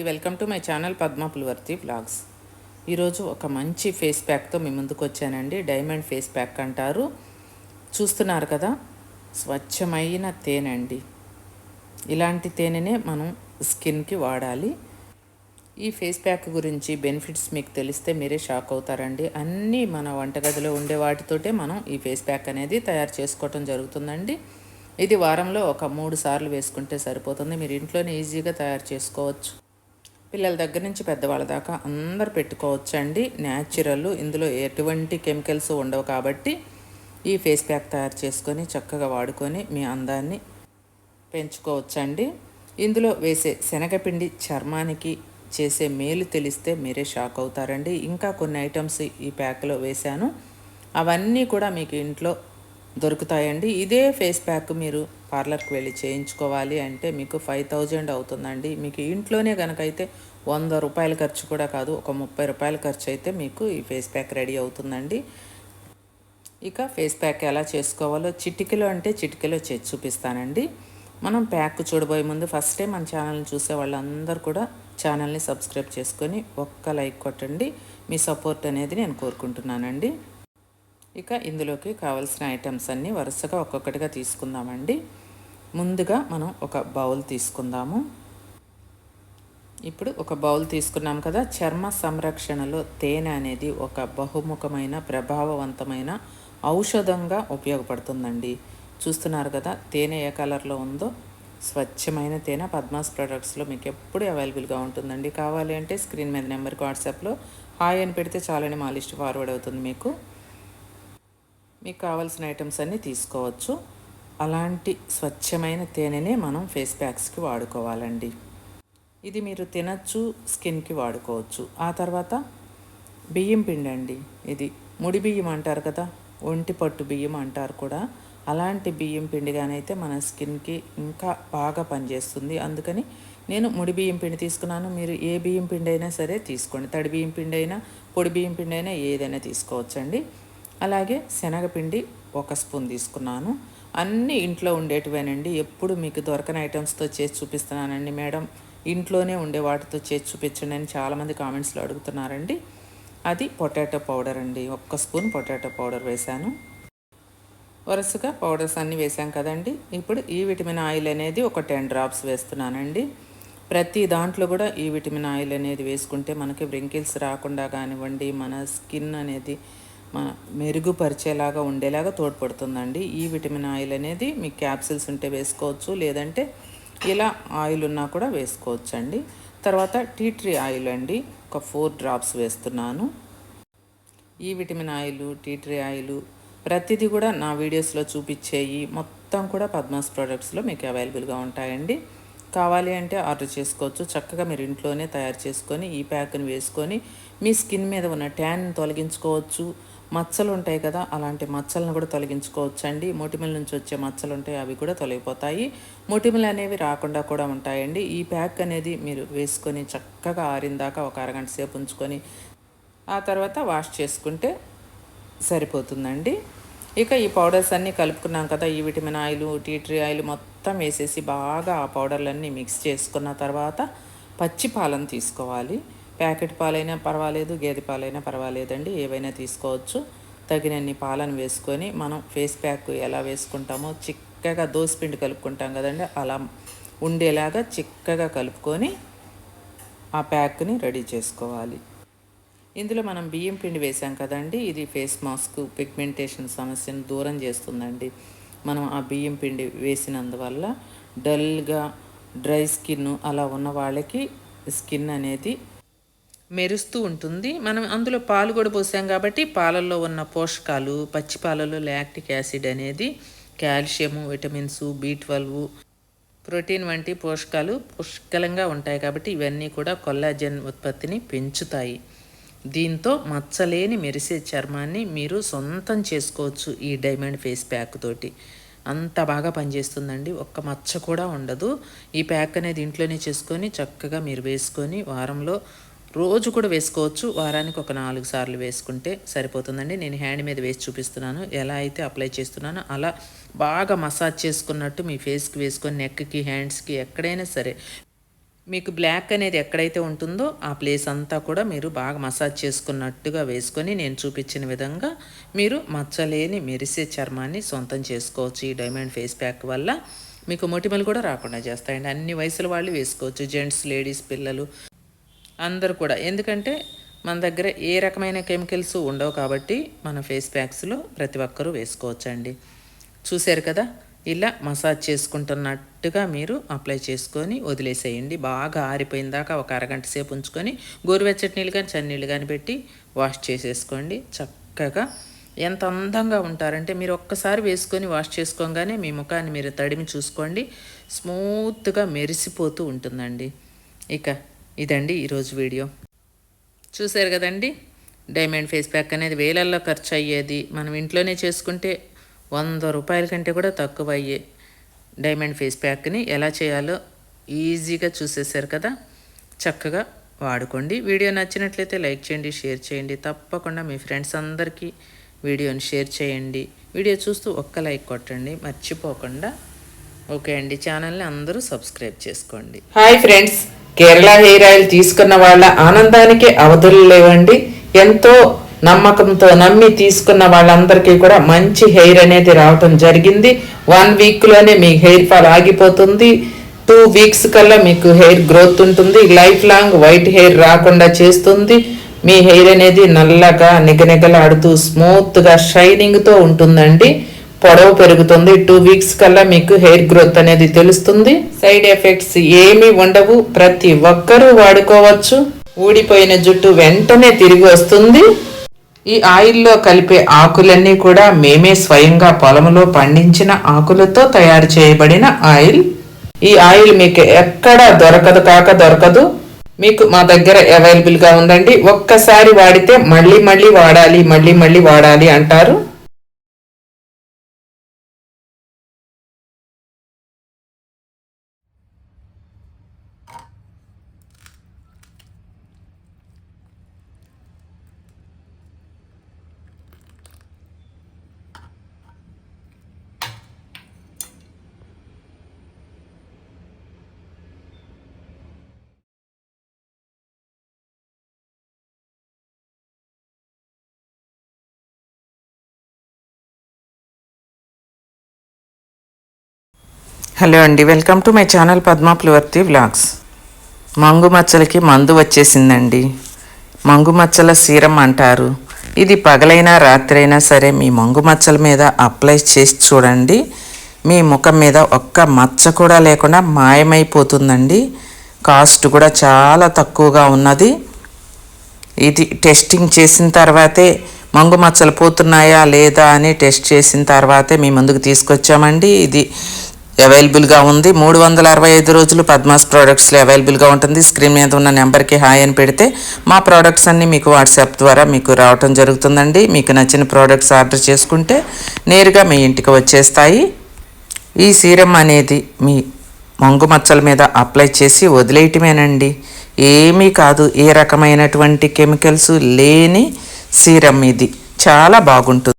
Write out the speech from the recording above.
అండి. Welcome to my channel Padma Pulivarthi blogs. ఈరోజు ఒక మంచి ఫేస్ ప్యాక్తో మీ ముందుకు వచ్చానండి. డైమండ్ ఫేస్ ప్యాక్ అంటారు. చూస్తున్నారు కదా స్వచ్ఛమైన తేనె అండి ఇలాంటి తేనెనే మనం స్కిన్కి వాడాలి. ఈ ఫేస్ ప్యాక్ గురించి బెనిఫిట్స్ మీకు తెలిస్తే మీరే షాక్ అవుతారండి. అన్నీ మన వంటగదిలో ఉండే వాటితోటే మనం ఈ ఫేస్ ప్యాక్ అనేది తయారు చేసుకోవటం జరుగుతుందండి. ఇది వారంలో ఒక మూడు సార్లు వేసుకుంటే సరిపోతుంది. మీరు ఇంట్లోనే ఈజీగా తయారు చేసుకోవచ్చు. పిల్లల దగ్గర నుంచి పెద్దవాళ్ళ దాకా అందరు పెట్టుకోవచ్చు అండి న్యాచురల్ ఇందులో ఎటువంటి కెమికల్స్ ఉండవు కాబట్టి ఈ ఫేస్ ప్యాక్ తయారు చేసుకొని చక్కగా వాడుకొని మీ అందాన్ని పెంచుకోవచ్చండి. ఇందులో వేసే శనగపిండి చర్మానికి చేసే మేలు తెలిస్తే మీరే షాక్ అవుతారండి. ఇంకా కొన్ని ఐటమ్స్ ఈ ప్యాక్లో వేశాను. అవన్నీ కూడా మీకు ఇంట్లో దొరుకుతాయండి. ఇదే ఫేస్ ప్యాక్ మీరు పార్లర్కి వెళ్ళి చేయించుకోవాలి అంటే మీకు ఫైవ్ థౌజండ్ అవుతుందండి. మీకు ఇంట్లోనే కనుకైతే వంద రూపాయల ఖర్చు కూడా కాదు ఒక ముప్పై రూపాయల ఖర్చు అయితే మీకు ఈ ఫేస్ ప్యాక్ రెడీ అవుతుందండి. ఇక ఫేస్ ప్యాక్ ఎలా చేసుకోవాలో చిటికలో అంటే చిటికలో చేసి చూపిస్తానండి. మనం ప్యాక్ చూడబోయే ముందు ఫస్ట్ టైం మన ఛానల్ని చూసే వాళ్ళందరూ కూడా ఛానల్ని సబ్స్క్రైబ్ చేసుకొని ఒక్క లైక్ కొట్టండి. మీ సపోర్ట్ అనేది నేను కోరుకుంటున్నానండి. ఇక ఇందులోకి కావాల్సిన ఐటమ్స్ అన్నీ వరుసగా ఒక్కొక్కటిగా తీసుకుందామండి. ముందుగా మనం ఒక బౌల్ తీసుకుందాము. ఇప్పుడు ఒక బౌల్ తీసుకున్నాం కదా చర్మ సంరక్షణలో తేనె అనేది ఒక బహుముఖమైన ప్రభావవంతమైన ఔషధంగా ఉపయోగపడుతుందండి. చూస్తున్నారు కదా తేనె ఏ కలర్లో ఉందో? స్వచ్ఛమైన తేనె పద్మాస్ ప్రొడక్ట్స్లో మీకు ఎప్పుడు అవైలబుల్గా ఉంటుందండి. కావాలి అంటే స్క్రీన్ మీద నెంబర్కి వాట్సాప్లో హాయ్ అని పెడితే చాలని మా లిస్ట్ ఫార్వర్డ్ అవుతుంది మీకు. మీకు కావాల్సిన ఐటమ్స్ అన్నీ తీసుకోవచ్చు. అలాంటి స్వచ్ఛమైన తేనెనే మనం ఫేస్ ప్యాక్స్కి వాడుకోవాలండి. ఇది మీరు తినచ్చు స్కిన్కి వాడుకోవచ్చు. ఆ తర్వాత బియ్యం పిండి అండి ఇది ముడి బియ్యం అంటారు కదా ఒంటి పట్టు బియ్యం అంటారు కూడా. అలాంటి బియ్యం పిండిగానైతే మన స్కిన్కి ఇంకా బాగా పనిచేస్తుంది. అందుకని నేను ముడి బియ్యం పిండి తీసుకున్నాను. మీరు ఏ బియ్యం పిండి అయినా సరే తీసుకోండి. తడి బియ్యం పిండి అయినా పొడి బియ్యం పిండి అయినా ఏదైనా తీసుకోవచ్చండి. అలాగే శనగపిండి ఒక స్పూన్ తీసుకున్నాను. అన్నీ ఇంట్లో ఉండేటివేనండి. ఎప్పుడు మీకు దొరకని ఐటమ్స్తో చేసి చూపిస్తున్నానండి మేడం. ఇంట్లోనే ఉండే వాటితో చేసి చూపించండి అని చాలామంది కామెంట్స్లో అడుగుతున్నారండి. అది పొటాటో పౌడర్ అండి. ఒక్క స్పూన్ పొటాటో పౌడర్ వేశాను. వరుసగా పౌడర్స్ అన్నీ వేసాం కదండి. ఇప్పుడు ఈ విటమిన్ ఆయిల్ అనేది ఒక టెన్ డ్రాప్స్ వేస్తున్నానండి. ప్రతి దాంట్లో కూడా ఈ విటమిన్ ఆయిల్ అనేది వేసుకుంటే మనకి వ్రింకిల్స్ రాకుండా కానివ్వండి మన స్కిన్ అనేది మెరుగుపరిచేలాగా ఉండేలాగా తోడ్పడుతుందండి. ఈ విటమిన్ ఆయిల్ అనేది మీకు క్యాప్సిల్స్ ఉంటే వేసుకోవచ్చు లేదంటే ఇలా ఆయిల్ ఉన్నా కూడా వేసుకోవచ్చు అండి తర్వాత టీ ట్రీ ఆయిల్ అండి ఒక ఫోర్ డ్రాప్స్ వేస్తున్నాను. ఈ vitamin oil tea tree oil ప్రతిదీ కూడా నా వీడియోస్లో చూపించేయి. మొత్తం కూడా పద్మాస్ ప్రోడక్ట్స్లో మీకు అవైలబుల్గా ఉంటాయండి. కావాలి అంటే ఆర్డర్ చేసుకోవచ్చు. చక్కగా మీరు ఇంట్లోనే తయారు చేసుకొని ఈ ప్యాక్ని వేసుకొని మీ స్కిన్ మీద ఉన్న ట్యాన్ తొలగించుకోవచ్చు. మచ్చలు ఉంటాయి కదా అలాంటి మచ్చలను కూడా తొలగించుకోవచ్చు అండి మొటిమల నుంచి వచ్చే మచ్చలు ఉంటాయి అవి కూడా తొలగిపోతాయి. మొటిమలు అనేవి రాకుండా కూడా ఉంటాయండి. ఈ ప్యాక్ అనేది మీరు వేసుకొని చక్కగా ఆరిందాకా ఒక అరగంట సేపు ఉంచుకొని ఆ తర్వాత వాష్ చేసుకుంటే సరిపోతుందండి. ఇక ఈ పౌడర్స్ అన్నీ కలుపుకున్నాం కదా ఈ vitamin oil tea tree oil మొత్తం వేసేసి బాగా ఆ పౌడర్లన్నీ మిక్స్ చేసుకున్న తర్వాత పచ్చి పాలను తీసుకోవాలి. ప్యాకెట్ పాలైనా పర్వాలేదు గేదె పాలైనా పర్వాలేదండి. ఏవైనా తీసుకోవచ్చు. తగినన్ని పాలను వేసుకొని మనం ఫేస్ ప్యాక్ ఎలా వేసుకుంటామో చిక్కగా దోసిపిండి కలుపుకుంటాం కదండి. అలా ఉండేలాగా చిక్కగా కలుపుకొని ఆ ప్యాక్ని రెడీ చేసుకోవాలి. ఇందులో మనం బియ్యం పిండి వేసాం కదండి. ఇది ఫేస్ మాస్క్ పిగ్మెంటేషన్ సమస్యను దూరం చేస్తుందండి. మనం ఆ బియ్యం పిండి వేసినందువల్ల డల్గా డ్రై స్కిన్ అలా ఉన్న వాళ్ళకి స్కిన్ అనేది మెరుస్తూ ఉంటుంది. మనం అందులో పాలు కూడా పోసాం కాబట్టి పాలల్లో ఉన్న పోషకాలు పచ్చి పాలలో లాక్టిక్ యాసిడ్ అనేది calcium vitamins B twelve protein వంటి పోషకాలు పుష్కలంగా ఉంటాయి కాబట్టి ఇవన్నీ కూడా కొల్లాజన్ ఉత్పత్తిని పెంచుతాయి. దీంతో మచ్చలేని మెరిసే చర్మాన్ని మీరు సొంతం చేసుకోవచ్చు ఈ డైమండ్ ఫేస్ ప్యాక్ తోటి. అంత బాగా పనిచేస్తుందండి. ఒక్క మచ్చ కూడా ఉండదు. ఈ ప్యాక్ అనేది ఇంట్లోనే చేసుకొని చక్కగా మీరు వేసుకొని వారంలో రోజు కూడా వేసుకోవచ్చు. వారానికి ఒక నాలుగు సార్లు వేసుకుంటే సరిపోతుందండి. నేను హ్యాండ్ మీద వేసి చూపిస్తున్నాను. ఎలా అయితే అప్లై చేస్తున్నానో అలా బాగా మసాజ్ చేసుకున్నట్టు మీ ఫేస్కి వేసుకొని నెక్కి హ్యాండ్స్కి ఎక్కడైనా సరే మీకు బ్లాక్ అనేది ఎక్కడైతే ఉంటుందో ఆ ప్లేస్ అంతా కూడా మీరు బాగా మసాజ్ చేసుకున్నట్టుగా వేసుకొని నేను చూపించిన విధంగా మీరు మచ్చలేని మెరిసే చర్మాన్ని సొంతం చేసుకోవచ్చు. ఈ డైమండ్ ఫేస్ ప్యాక్ వల్ల మీకు మొటిమలు కూడా రాకుండా చేస్తాయండి. అన్ని వయసుల వాళ్ళు వేసుకోవచ్చు. జెంట్స్ లేడీస్ పిల్లలు అందరూ కూడా. ఎందుకంటే మన దగ్గర ఏ రకమైన కెమికల్స్ ఉండవు కాబట్టి మన ఫేస్ ప్యాక్స్లో ప్రతి ఒక్కరూ వేసుకోవచ్చండి. చూశారు కదా? ఇలా మసాజ్ చేసుకుంటున్నట్టుగా మీరు అప్లై చేసుకొని వదిలేసేయండి. బాగా ఆరిపోయిన దాకా ఒక అరగంట సేపు ఉంచుకొని గోరువెచ్చటి నీళ్ళు కానీ చన్నీళ్ళు కానీ పెట్టి వాష్ చేసేసుకోండి. చక్కగా ఎంత అందంగా ఉంటారంటే మీరు ఒక్కసారి వేసుకొని వాష్ చేసుకోగానే మీ ముఖాన్ని మీరు తడిమి చూసుకోండి. స్మూత్గా మెరిసిపోతూ ఉంటుందండి. ఇక ఇదండి ఈరోజు వీడియో. చూసారు కదండి? డైమండ్ ఫేస్ ప్యాక్ అనేది వేలల్లో ఖర్చు అయ్యేది మనం ఇంట్లోనే చేసుకుంటే వంద రూపాయల కంటే కూడా తక్కువ అయ్యే డైమండ్ ఫేస్ ప్యాక్ని ఎలా చేయాలో ఈజీగా చూసేసారు కదా? చక్కగా వాడుకోండి. వీడియో నచ్చినట్లయితే లైక్ చేయండి షేర్ చేయండి. తప్పకుండా మీ ఫ్రెండ్స్ అందరికీ వీడియోని షేర్ చేయండి. వీడియో చూస్తూ ఒక్క లైక్ కొట్టండి మర్చిపోకుండా. ఓకే అండి. ఛానల్ని అందరూ సబ్స్క్రైబ్ చేసుకోండి. Hi friends. Kerala hair oil తీసుకున్న వాళ్ళ ఆనందానికి అవధులు లేవండి. ఎంతో నమ్మకంతో నమ్మి తీసుకున్న వాళ్ళందరికీ కూడా మంచి హెయిర్ అనేది రావటం జరిగింది. వన్ వీక్లోనే మీ హెయిర్ ఫాల్ ఆగిపోతుంది. టూ వీక్స్ కల్లా మీకు హెయిర్ గ్రోత్ ఉంటుంది. లైఫ్ లాంగ్ వైట్ హెయిర్ రాకుండా చేస్తుంది. మీ హెయిర్ అనేది నల్లగా నిగనిగలాడుతూ స్మూత్గా షైనింగ్తో ఉంటుందండి. పొడవు పెరుగుతుంది. టూ వీక్స్ కల్లా మీకు హెయిర్ గ్రోత్ అనేది తెలుస్తుంది. సైడ్ ఎఫెక్ట్స్ ఏమీ ఉండవు. ప్రతి ఒక్కరూ వాడుకోవచ్చు. ఊడిపోయిన జుట్టు వెంటనే తిరిగి వస్తుంది. ఈ ఆయిల్లో కలిపే ఆకులన్నీ కూడా మేమే స్వయంగా పొలంలో పండించిన ఆకులతో తయారు చేయబడిన ఆయిల్ ఈ ఆయిల్ మీకు ఎక్కడ దొరకదు కాక దొరకదు. మీకు మా దగ్గర అవైలబుల్గా ఉందండి. ఒక్కసారి వాడితే మళ్ళీ మళ్ళీ వాడాలి మళ్ళీ మళ్ళీ వాడాలి అంటారు. హలో అండి welcome to my channel Padma Pulivarthi vlogs. మంగు మచ్చలకి మందు వచ్చేసిందండి. మంగు మచ్చల సీరం అంటారు. ఇది పగలైనా రాత్రైనా సరే మీ మంగు మచ్చల మీద అప్లై చేసి చూడండి. మీ ముఖం మీద ఒక్క మచ్చ కూడా లేకుండా మాయమైపోతుందండి. కాస్ట్ కూడా చాలా తక్కువగా ఉన్నది. ఇది టెస్టింగ్ చేసిన తర్వాతే మంగు మచ్చలు పోతున్నాయా లేదా అని టెస్ట్ చేసిన తర్వాతే మీ ముందుకు తీసుకొచ్చామండి. ఇది అవైలబుల్గా ఉంది. మూడు వందల అరవై ఐదు రోజులు పద్మాస్ ప్రోడక్ట్స్లో అవైలబుల్గా ఉంటుంది. స్క్రీన్ మీద ఉన్న నెంబర్కి హాయ్ అని పెడితే మా ప్రోడక్ట్స్ అన్నీ మీకు వాట్సాప్ ద్వారా మీకు రావటం జరుగుతుందండి. మీకు నచ్చిన ప్రోడక్ట్స్ ఆర్డర్ చేసుకుంటే నేరుగా మీ ఇంటికి వచ్చేస్తాయి. ఈ సీరం అనేది మీ మంగు మచ్చల మీద అప్లై చేసి వదిలేయటమేనండి. ఏమీ కాదు ఏ రకమైనటువంటి కెమికల్స్ లేని సీరం ఇది. చాలా బాగుంటుంది.